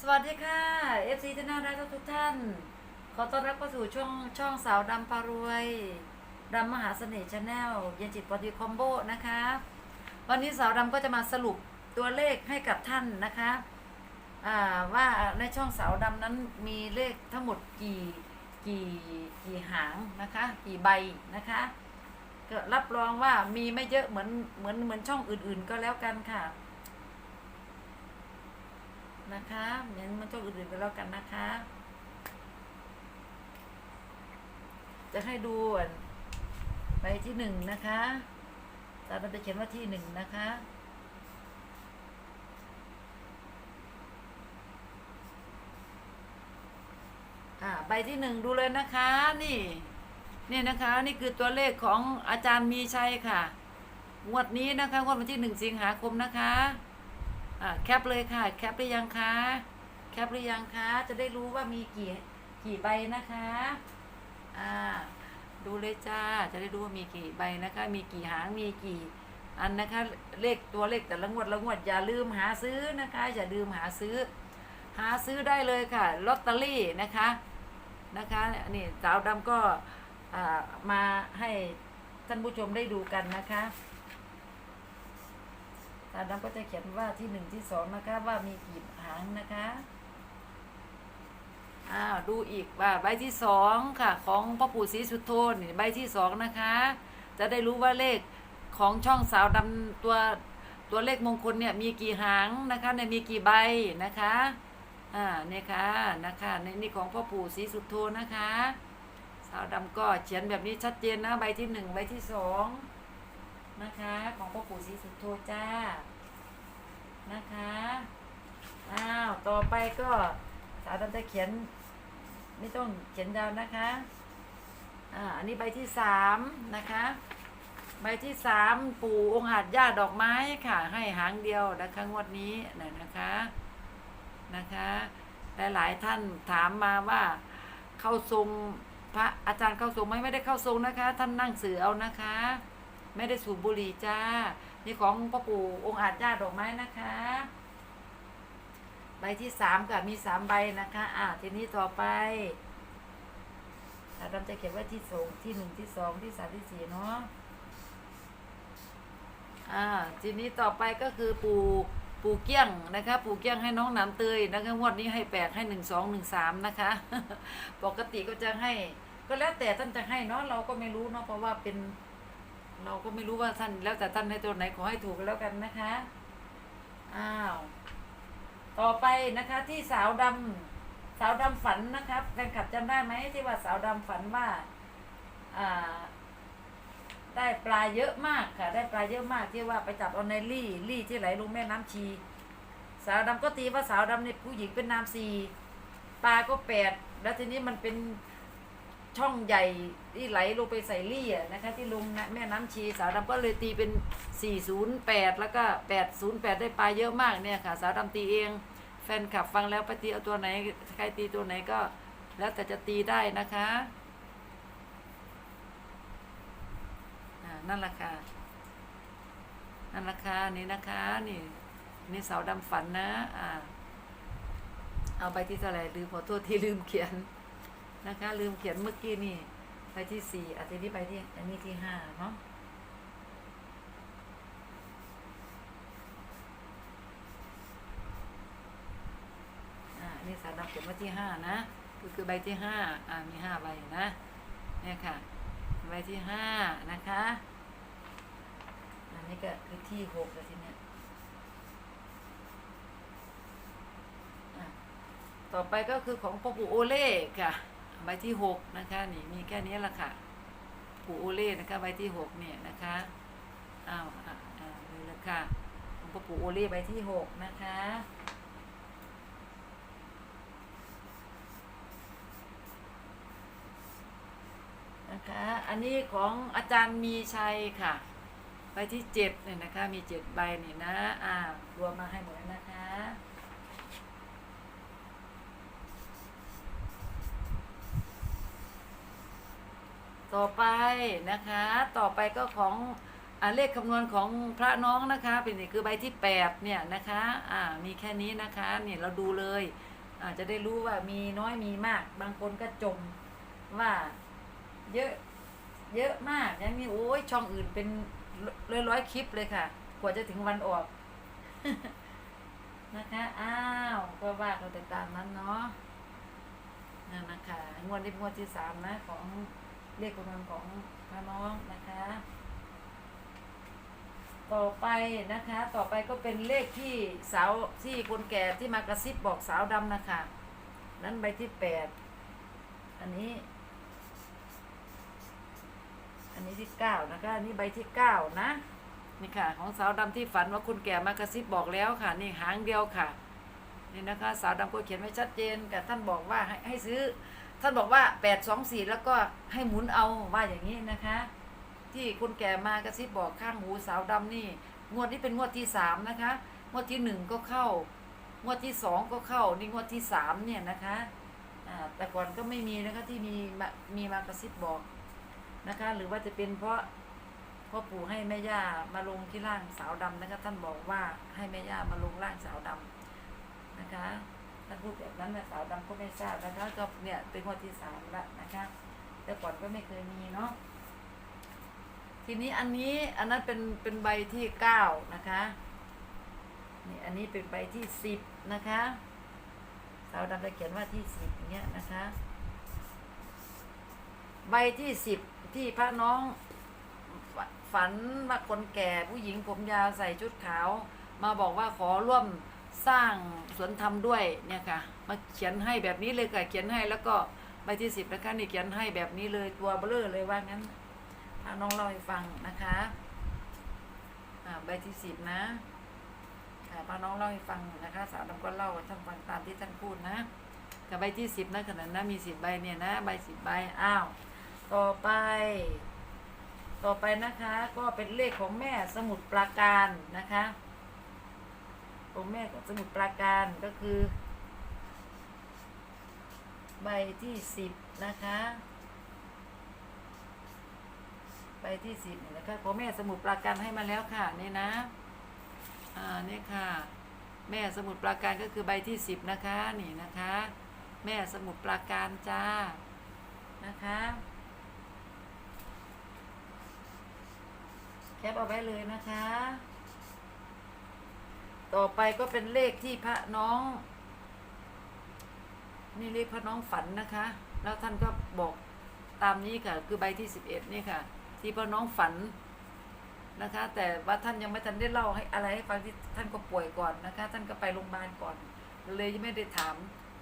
สวัสดีค่ะ FC ที่น่ารักทุกท่าน ขอต้อนรับเข้าสู่ช่องช่องสาวดำพารวยดำมหาเสน่ห์ชาแนลเย็นจิตปอดีคอมโบนะคะ วันนี้สาวดำก็จะมาสรุปตัวเลขให้กับท่านนะคะว่าในช่องสาวดำนั้นมีเลขทั้งหมดกี่กี่กี่หางนะคะ กี่ใบนะคะก็รับรองว่ามีไม่เยอะเหมือนเหมือนเหมือนช่องอื่นๆก็แล้วกันค่ะ นะคะเหมือนมันช่องอื่นๆก็แล้วกันนะคะ จะให้ดูไปที่หนึ่งนะคะตาเราจะเขียนว่าที่หนึ่งนะคะอ่าใบที่หนึ่งดูเลยนะคะนี่นี่นะคะนี่คือตัวเลขของอาจารย์มีชัยค่ะงวดนี้นะคะงวดวันที่หนึ่งสิงหาคมนะคะ แคปเลยค่ะ แคปหรือยังคะ แคปหรือยังคะ จะได้รู้ว่ามีกี่กี่ใบนะคะอ่าดูเลยจ้า จะได้รู้ว่ามีกี่ใบนะคะ มีกี่หาง มีกี่อันนะคะ เลขตัวเลขแต่ละงวดละงวดอย่าลืมหาซื้อนะคะ อย่าลืมหาซื้อ หาซื้อได้เลยค่ะลอตเตอรี่นะคะนะคะนี่สาวดำก็มาให้ท่านผู้ชมได้ดูกันนะคะ ตาดำก็จะเขียนว่าที่หนึ่งที่สองนะคะ ว่ามีกี่หางนะคะอ้าวดูอีกว่าใบที่สองค่ะ ของพ่อปู่ศรีสุโธนี่ใบที่สองนะคะ จะได้รู้ว่าเลขของช่องสาวดำตัวตัวเลขมงคลเนี่ยมีกี่หางนะคะเนี่ยมีกี่ใบนะคะอ่าเนี่ยค่ะนะคะในนี่ของพ่อปู่ศรีสุโธนะคะ สาวดำก็เขียนแบบนี้ชัดเจนนะใบที่หนึ่งใบที่สอง นะคะ ของพ่อปู่ศรีสุโธจ้า นะคะ อ้าว ต่อไปก็สาวดำจะเขียน ไม่ต้องเขียนยาวนะคะ อ่า อันนี้ใบที่สามนะคะ ใบที่สามปู่องค์หัดย่าดอกไม้ค่ะ ให้หางเดียวนะคะงวดนี้นะนะคะ นะคะหลายๆท่านถามมาว่าเข้าทรงพระอาจารย์เข้าทรงไหมไม่ได้เข้าทรงนะคะ ท่านนั่งสื่อเอานะคะ ไม่ได้สูบบุหรี่จ้า นี่ของพ่อปู่องค์อาจญาดอกไม้นะคะ ใบที่สามกับมีสามใบนะคะ อ่าทีนี้ต่อไปเราดำจะเขียนไว้ที่สองที่หนึ่งที่สองที่สามที่สี่เนาะอ่าทีนี้ต่อไปก็คือปู่ปู่เกี้ยงนะคะปู่เกี้ยงให้น้องหนามเตยนะคะงวดนี้ให้แปลกให้หนึ่งสองหนึ่งสามนะคะ ปกติก็จะให้ ก็แล้วแต่ท่านจะให้เนาะเราก็ไม่รู้เนาะเพราะว่าเป็น เราก็ไม่รู้ว่าท่านแล้วแต่ท่านให้ตัวไหนขอให้ถูกกันแล้วกันนะคะ อ้าว ต่อไปนะคะที่สาวดำสาวดำฝันนะครับแฟนคลับจำได้ไหมที่ว่าสาวดำฝันว่า อ่า ได้ปลาเยอะมากค่ะ ได้ปลาเยอะมากที่ว่าไปจับเอาในรี่รี่ที่ไหลลงแม่น้ำชี สาวดำก็ตีว่าสาวดำเนี่ยผู้หญิงเป็นนามสี่ปลาก็แปดแล้วทีนี้มันเป็น ช่องใหญ่ที่ไหลลงไปใส่ลี่นะคะ ที่ลงแม่น้ำชีสาวดำก็เลยตีเป็น 408 แล้วก็ 808 ได้ปลาเยอะมากเนี่ยค่ะ สาวดำตีเอง แฟนคลับฟังแล้วไปตีเอาตัวไหน ใครตีตัวไหนก็ แล้วแต่จะตีได้นะคะอ่านั่นแหละค่ะ นั่นแหละค่ะนี่นะคะ นี่ นี่สาวดำฝันนะ อ่า เอาไปที่เท่าไหร่ลืมขอโทษที่ลืมเขียน นะคะ ลืมเขียนเมื่อกี้นี่ไปที่สี่อันนี้ไปที่อันนี้ที่ห้าเนาะอ่าอันนี่สารดับเขียนว่าที่ห้านะก็คือใบที่ห้าอ่ามีห้าใบนะเนี่ยค่ะ ใบที่ห้านะคะ อันนี้ก็คือที่หกแล้วทีเนี้ยต่อไปก็คือของพ่อปู่โอเล่ค่ะ ใบที่หกนะคะ นี่มีแค่นี้ละค่ะปู่โอเล่นะคะใบที่หกเนี่ยนะคะอ้าวอ่าเลยละค่ะของพ่อปู่โอเล่ใบที่หกนะคะนะคะ อันนี้ของอาจารย์มีชัยค่ะ ใบที่เจ็ดเนี่ยนะคะ มีเจ็ดใบนี่นะ อ่ารวมมาให้หมดแล้วนะคะ ต่อไปนะคะ ต่อไปก็ของอเลขคำนวณของพระน้องนะคะ เป็นนี่คือใบที่แปดเนี่ยนะคะอ่ามีแค่นี้นะคะเนี่ยเราดูเลยอาจจะได้รู้ว่ามีน้อยมีมาก บางคนก็จมว่าเยอะเยอะมากย่างนี้โอ้ยช่องอื่นเป็นร้อยร้อยคลิปเลยค่ะกว่าจะถึงวันออกนะคะอ้าวก็ว่ากันไปตามนั้นเนาะนั่นนะคะงวดนี้งวดที่สามนะของ เลขคำนวณของพระน้องนะคะ ต่อไปนะคะ ต่อไปก็เป็นเลขที่สาวที่คนแก่ที่มากระซิบบอกสาวดำนะคะ นั้นใบที่แปดอันนี้ อันนี้ที่เก้านะคะ อันนี้ใบที่เก้านะนี่ค่ะ ของสาวดำที่ฝันว่าคนแก่มากระซิบบอกแล้วค่ะ นี่หางเดียวค่ะนี่นะคะ สาวดำก็เขียนไว้ชัดเจนกับท่านบอกว่าให้ให้ซื้อ ท่านบอกว่าแปดสองสี่แล้วก็ให้หมุนเอาว่าอย่างนี้นะคะ ที่คนแก่มากระซิบบอกข้างหูสาวดำนี่ งวดนี้เป็นงวดที่สามนะคะ งวดที่หนึ่งก็เข้า งวดที่สองก็เข้านี่งวดที่สามเนี่ยนะคะอ่าแต่ก่อนก็ไม่มีนะคะที่มีมามีมากระซิบบอกนะคะ หรือว่าจะเป็นเพราะพ่อปู่ให้แม่ย่ามาลงที่ร่างสาวดำนะคะ ท่านบอกว่าให้แม่ย่ามาลงร่างสาวดำนะคะ ท่านพูดแบบนั้นนะสาวดำก็ไม่ทราบนะคะก็เนี่ยเป็นงวดที่สามล้วนะคะ แต่ก่อนก็ไม่เคยมีเนาะทีนี้อันนี้อันนั้นเป็นเป็นใบที่เก้านะคะนี่อันนี้เป็นใบที่สิบนะคะสาวดำจะเขียนว่าที่สิบอย่างเงี้ยนะคะ ใบที่สิบที่พระน้องฝันว่าคนแก่ผู้หญิงผมยาวใส่ชุดขาว มาบอกว่าขอร่วม สร้างสวนธรรมด้วยเนี่ยค่ะ มาเขียนให้แบบนี้เลยค่ะ เขียนให้แล้วก็ใบที่สิบนะคะนี่เขียนให้แบบนี้เลยตัวเบลอเลยว่างั้นพาน้องเล่าให้ฟังนะคะอ่าใบที่สิบนะค่ะพาน้องเล่าให้ฟังนะคะ สาวดำก็เล่าท่านฟังตามที่ท่านพูดนะกับใบที่สิบนะขนาดนั้นมีสิบใบเนี่ยนะใบสิบใบอ้าวต่อไป ต่อไปนะคะ ก็เป็นเลขของแม่สมุดปราการนะคะ องแม่ของสมุดปราการก็คือ ใบที่สิบนะคะไปที่สิบนะคะขอแม่สมุดปราการให้มาแล้วค่ะนี่นะอ่านี่ค่ะ แม่สมุดปราการก็คือใบที่สิบนะคะนี่นะคะ แม่สมุดปราการจ้านะคะแคปเอาไว้เลยนะคะ ต่อไปก็เป็นเลขที่พระน้อง นี่เลขพระน้องฝันนะคะ แล้วท่านก็บอกตามนี้ค่ะ คือใบที่สิบเอ็ดนี่ค่ะ ที่พระน้องฝันนะคะ แต่ว่าท่านยังไม่ทันได้เล่าให้อะไรให้ฟังที่ท่านก็ป่วยก่อนนะคะ ท่านก็ไปโรงพยาบาลก่อน เลยยังไม่ได้ถาม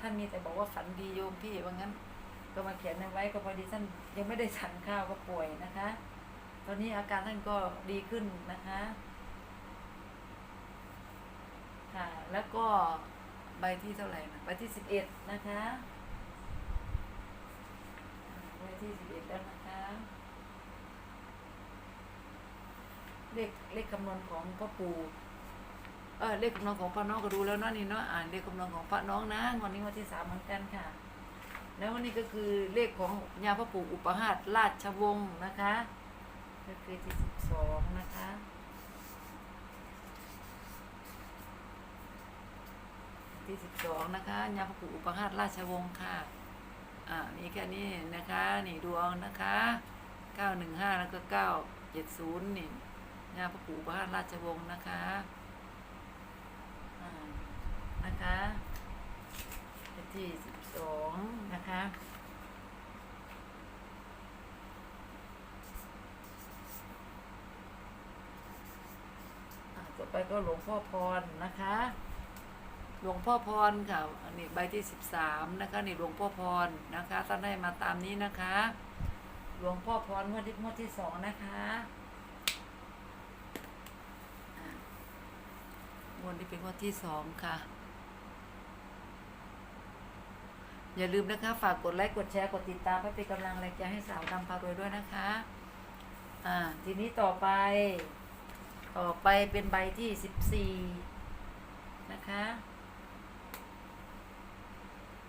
ท่านมีแต่บอกว่าฝันดีโยมพี่ว่างั้น ก็มาเขียนเอาไว้ก็พอดีท่านยังไม่ได้ฉันข้าวก็ป่วยนะคะ ตอนนี้อาการท่านก็ดีขึ้นนะคะ ค่ะ แล้วก็ใบที่เท่าไหร่นะใบที่สิบเอ็ดนะคะใบที่สิบเอ็ดแล้วนะคะเลขเลขคำนวณของพ่อปู่เออเลขคำนวณของพระน้องก็ดูแล้วเนาะนี่เนาะอ่านเลขคำนวณของพระน้องนะวันนี้วันที่สามเหมือนกันค่ะ แล้ววันนี้ก็คือเลขของยาพระปู่อุปหาตราชวงศ์นะคะ ก็คือที่สิบสองนะคะ ที่สิบสองนะคะยาพระปู่อุปหาตราชวงศ์ค่ะ อ่า มีแค่นี้นะคะ นี่ดวงนะคะเก้าหนึ่งห้าแล้วก็เก้าเจ็ดศูนย์นี่ยาพระปู่อุปหาตราชวงศ์นะคะ อ่า นะคะที่สิบสองนะคะอ่าต่อไปก็หลวงพ่อพรนะคะ ลวงพ่อพรค่ะอันนี้ใบที่สิบสามนะคะนี่หลวงพ่อพรนะคะท่านได้มาตามนี้นะคะ หลวงพ่อพรงวดที่งวดที่สองนะคะงวดนี้เป็นงวดที่สองค่ะ อย่าลืมนะคะฝากกดไลค์กดแชร์กดติดตามเพื่อเป็นกำลังแรงใจให้สาวดำพารวยด้วยนะคะอ่าทีนี้ต่อไป ต่อไปเป็นใบที่สิบสี่นะคะ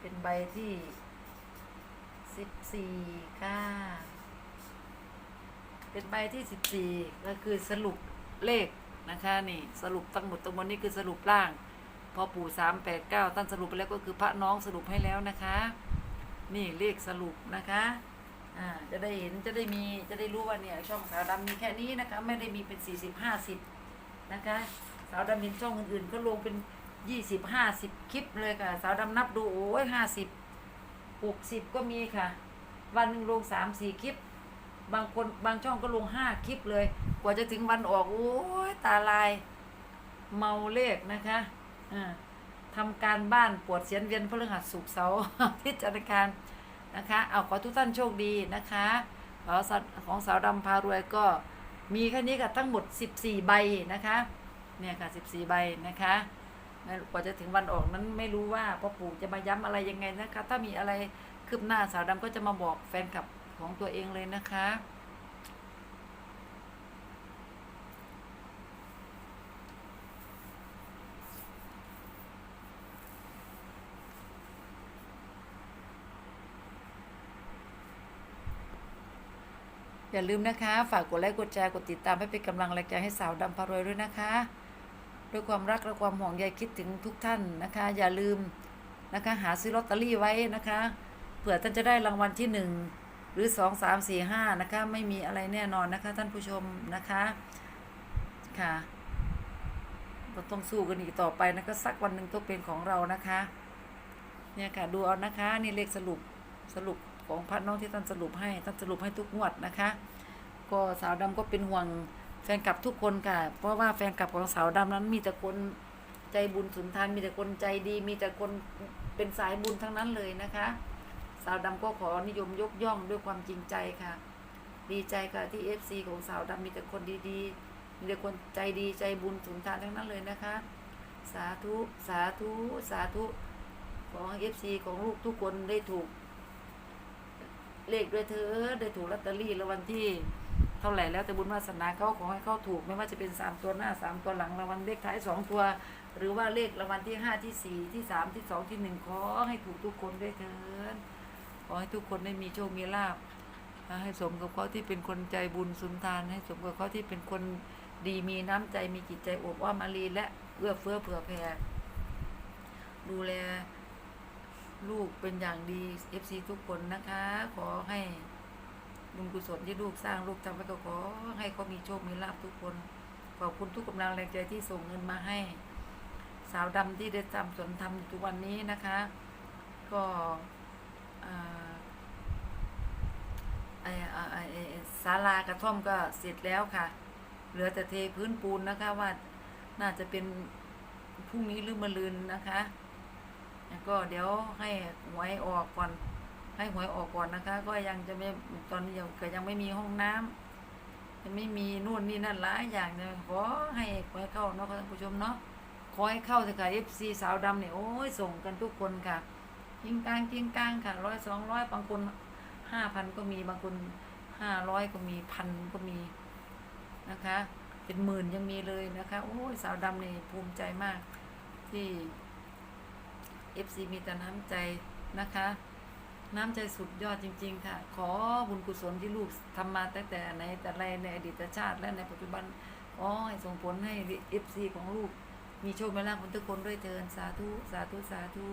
เป็นใบที่สิบสี่ค่ะ เป็นใบที่สิบสี่ก็คือสรุปเลขนะคะนี่สรุปทั้งหมดทั้งมวลนี่คือสรุปร่างพอปู่สามแปดเก้าท่านสรุปไปแล้วก็คือพระน้องสรุปให้แล้วนะคะ นี่เลขสรุปนะคะอ่าจะได้เห็นจะได้มีจะได้รู้ว่าเนี่ยช่องสาวดำมีแค่นี้นะคะ ไม่ได้มีเป็นสี่สิบห้าสิบนะคะสาวดำเห็นช่องอื่นๆก็ลงเป็น ยี่สิบห้าสิบคลิปเลยค่ะ สาวดำนับดู โอ้ยห้าสิบหกสิบก็มีค่ะ วันหนึ่งลงสามสี่คลิป บางคนบางช่องก็ลงห้าคลิปเลย กว่าจะถึงวันออก โอ้ยตาลาย เมาเลขนะคะอ่าทำการบ้านปวดเสียนเวียนพฤหัสสุกเสาร์พิจารณาการนะคะ เอาขอทุกท่านโชคดีนะคะขอสัตของสาวดำพารวยก็มีแค่นี้กับทั้งหมด 14 ใบนะคะ เนี่ยค่ะ 14 ใบนะคะ กว่าจะถึงวันออกนั้นไม่รู้ว่าพ่อปู่จะมาย้ำอะไรยังไงนะคะ ถ้ามีอะไรคืบหน้าสาวดำก็จะมาบอกแฟนคลับของตัวเองเลยนะคะ อย่าลืมนะคะ ฝากกดไลค์กดแชร์กดติดตามให้เป็นกำลังแรงใจให้สาวดำพารวยด้วยนะคะ ด้วยความรักและความห่วงใยคิดถึงทุกท่านนะคะ อย่าลืมนะคะหาซื้อลอตเตอรี่ไว้นะคะเผื่อท่านจะได้รางวัลที่หนึ่งหรือสองสามสี่ห้านะคะไม่มีอะไรแน่นอนนะคะท่านผู้ชมนะคะค่ะเราต้องสู้กันอีกต่อไปนะคะสักวันหนึ่งต้องเป็นของเรานะคะเนี่ยค่ะดูเอานะคะนี่เลขสรุปสรุปของพันน้องที่ท่านสรุปให้ท่านสรุปให้ทุกงวดนะคะ ก็สาวดำก็เป็นห่วง ฟนคลับทุกคนค่ะ เพราะว่าแฟนคลับของสาวดำนั้นมีแต่คนใจบุญสุนทานมีแต่คนใจดี มีแต่คนเป็นสายบุญทั้งนั้นเลยนะคะ สาวดำก็ขอนิยมยกย่องด้วยความจริงใจค่ะ ดีใจค่ะที่เอฟซีของสาวดำมีแต่คนดีๆ มีแต่คนใจดีใจบุญสุนทานทั้งนั้นเลยนะคะ สาธุสาธุสาธุขอให้เอฟซีของลูกทุกคนได้ถูก เลขด้วยเธอได้ถูกลอตเตอรี่รางวัลที่ เท่าไหร่แล้วแต่บุญวาสนาเขาขอให้เขาถูก ไม่ว่าจะเป็นสามตัวหน้าสามตัวหลังรางวัลเลขท้ายสองตัว หรือว่าเลขรางวัลที่ห้าที่สี่ที่สามที่สองที่หนึ่งขอให้ถูกทุกคนด้วยเถิดขอให้ทุกคนได้มีโชคมีลาภให้สมกับเขาที่เป็นคนใจบุญสุนทาน ให้สมกับเขาที่เป็นคนดีมีน้ำใจมีจิตใจอบอ้อมอารีและเอื้อเฟื้อเผื่อแผ่ดูแลลูกเป็นอย่างดี FC ทุกคนนะคะ ขอให้ บุญกุศลที่ลูกสร้างลูกทำไว้ก็ขอให้เขามีโชค มีลาภทุกคน ขอบคุณทุกกำลังแรงใจที่ส่งเงินมาให้ สาวดำที่ได้ทำสวนทำทุกวันนี้นะคะ ก็อ่าไอ้ไอ้ไอ้ไอ้ศาลากระท่อมก็เสร็จแล้วค่ะ เหลือแต่เทพื้นปูนนะคะว่าน่าจะเป็นพรุ่งนี้หรือมะรืนนะคะ แล้วก็เดี๋ยวให้หวยออกก่อน ให้หวยออกก่อนนะคะ ก็ยังจะไม่ตอนนี้ยังก็ยังไม่มีห้องน้ำยังไม่มีนู่นนี่นั่นหลายอย่างเนี่ยขอให้ขอใหวยเข้าเนาะท่านผู้ชมเนาะขอให้เข้าเถอะค่ะ FC สาวดำเนี่ยโอ้ยส่งกันทุกคนค่ะจิงกลางจิงกลางค่ะร้อยสองร้อยบางคนห้าพันก็มีบางคนห้าร้อยก็มีพันก็มีนะคะ เป็นหมื่นยังมีเลยนะคะ โอ้ยสาวดำนี่ภูมิใจมากที่ FC มีแต่น้ำใจนะคะ น้ำใจสุดยอดจริง ๆ ค่ะ ขอบุญกุศลที่ลูกทำมาตั้งแต่ในแต่ไรในอดีตชาติและในปัจจุบันขอให้ส่งผลให้ FC ของลูก มีโชคมีลาภคนทุกคนด้วยเทินสาธุ สาธุ สาธุ